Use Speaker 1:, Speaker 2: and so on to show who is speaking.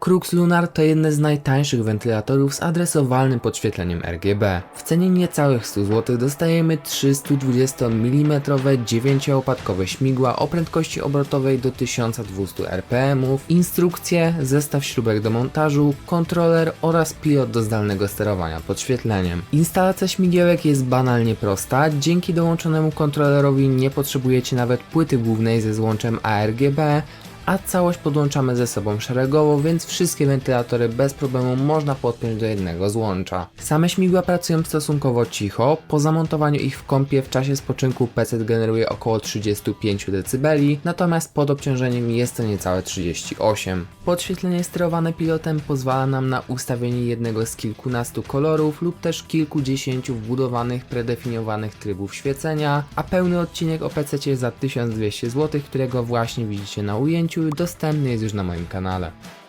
Speaker 1: Crux Lunar to jeden z najtańszych wentylatorów z adresowalnym podświetleniem RGB. W cenie niecałych 100 zł dostajemy 320 mm 9-opadkowe śmigła o prędkości obrotowej do 1200 rpm, instrukcje, zestaw śrubek do montażu, kontroler oraz pilot do zdalnego sterowania podświetleniem. Instalacja śmigiełek jest banalnie prosta, dzięki dołączonemu kontrolerowi nie potrzebujecie nawet płyty głównej ze złączem ARGB, a całość podłączamy ze sobą szeregowo, więc wszystkie wentylatory bez problemu można podpiąć do jednego złącza. Same śmigła pracują stosunkowo cicho, po zamontowaniu ich w kąpie w czasie spoczynku PC generuje około 35 dB, natomiast pod obciążeniem jest to niecałe 38. Podświetlenie sterowane pilotem pozwala nam na ustawienie jednego z kilkunastu kolorów lub też kilkudziesięciu wbudowanych, predefiniowanych trybów świecenia, a pełny odcinek o PC za 1200 zł, którego właśnie widzicie na ujęciu, dostępny jest już na moim kanale.